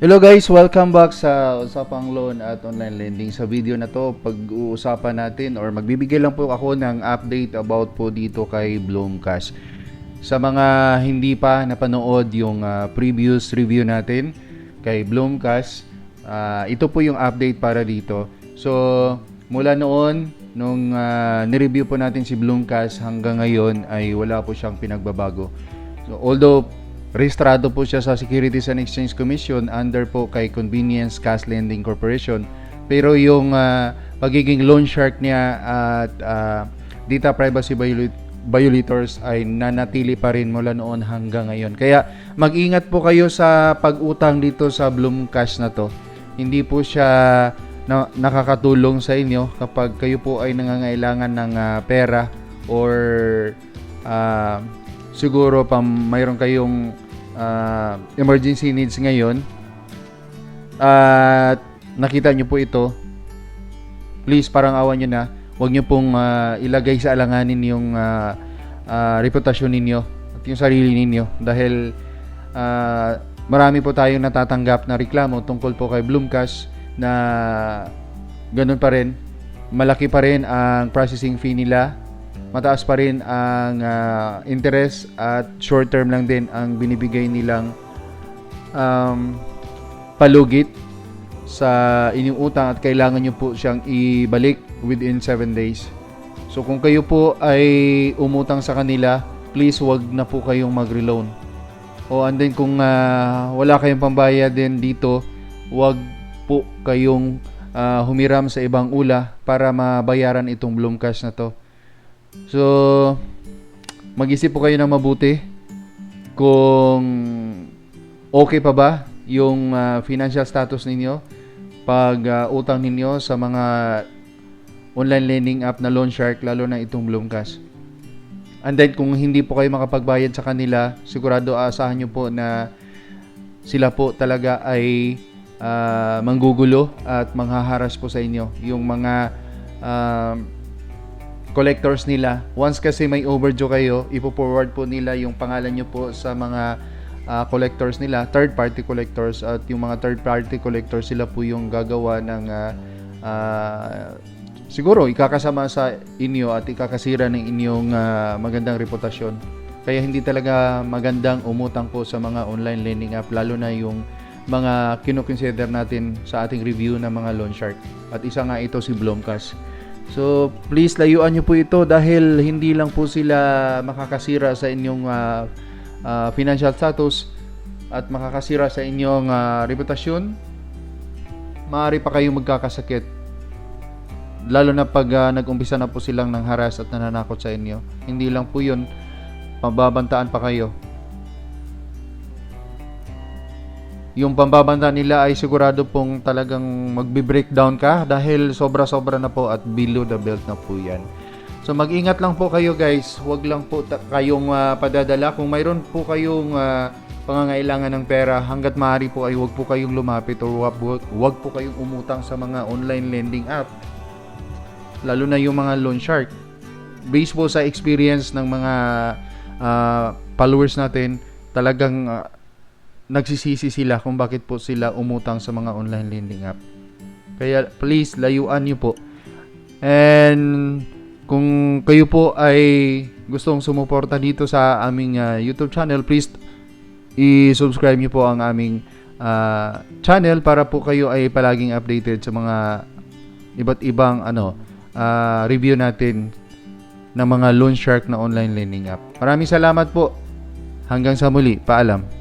Hello guys, welcome back sa Usapang Loan at Online Lending. Sa video na to, pag-uusapan natin or magbibigay lang po ako ng update about po dito kay Bloomcash. Sa mga hindi pa napanood yung ah, previous review natin kay Bloomcash, ah, ito po yung update para dito. So, mula noon, nung ah, nireview po natin si Bloomcash hanggang ngayon ay wala po siyang pinagbabago. So, although rehistrado po siya sa Securities and Exchange Commission under po kay Convenience Cash Lending Corporation. Pero yung ah, pagiging loan shark niya at ah, data privacy viola- violators ay nanatili pa rin mula noon hanggang ngayon. Kaya mag-ingat po kayo sa pag-utang dito sa Bloom Cash na to. Hindi po siya na, nakakatulong sa inyo kapag kayo po ay nangangailangan ng ah, pera or ah, siguro pam mayroon kayong ah, emergency needs ngayon. At nakita nyo po ito. Please parang awan nyo na. Huwag nyo pong ah, ilagay sa alanganin yung ah, ah, reputasyon ninyo at yung sarili ninyo. Dahil ah, marami po tayong natatanggap na reklamo tungkol po kay Bloomcash na ganun pa rin. Malaki pa rin ang processing fee nila mataas pa rin ang ah, interest at short term lang din ang binibigay nilang um, palugit sa inyong utang at kailangan nyo po siyang ibalik within 7 days. So kung kayo po ay umutang sa kanila, please wag na po kayong mag-reloan. O and then kung ah, wala kayong pambayad din dito, wag po kayong ah, humiram sa ibang ula para mabayaran itong Bloom Cash na to. So, mag-isip po kayo ng mabuti kung okay pa ba yung ah, financial status ninyo pag ah, utang ninyo sa mga online lending app na loan shark lalo na itong Bloomcash. And then kung hindi po kayo makapagbayad sa kanila, sigurado asahan nyo po na sila po talaga ay ah, manggugulo at manghaharas po sa inyo. Yung mga ah, collectors nila. Once kasi may overdue kayo, ipo-forward po nila yung pangalan nyo po sa mga ah, collectors nila, third party collectors at yung mga third party collectors sila po yung gagawa ng ah, ah, siguro ikakasama sa inyo at ikakasira ng inyong ah, magandang reputasyon. Kaya hindi talaga magandang umutang po sa mga online lending app lalo na yung mga kinoconsider natin sa ating review ng mga loan shark. At isa nga ito si Blomcash. So, please layuan nyo po ito dahil hindi lang po sila makakasira sa inyong ah, ah, financial status at makakasira sa inyong ah, reputasyon. Maaari pa kayong magkakasakit. Lalo na pag ah, nag-umpisa na po silang nang haras at nananakot sa inyo. Hindi lang po yun, mababantaan pa kayo. Yung pambabanta nila ay sigurado pong talagang magbe-breakdown ka dahil sobra-sobra na po at below the belt na po yan. So mag-ingat lang po kayo guys, huwag lang po kayong ah, padadala. Kung mayroon po kayong ah, pangangailangan ng pera, hanggat maaari po ay huwag po kayong lumapit o huwag, huwag, po kayong umutang sa mga online lending app. Lalo na yung mga loan shark. Based po sa experience ng mga ah, followers natin, talagang ah, nagsisisi sila kung bakit po sila umutang sa mga online lending app. Kaya please, layuan nyo po. And kung kayo po ay gustong sumuporta dito sa aming ah, YouTube channel, please i-subscribe nyo po ang aming ah, channel para po kayo ay palaging updated sa mga iba't ibang ano ah, review natin ng mga loan shark na online lending app. Maraming salamat po. Hanggang sa muli. Paalam.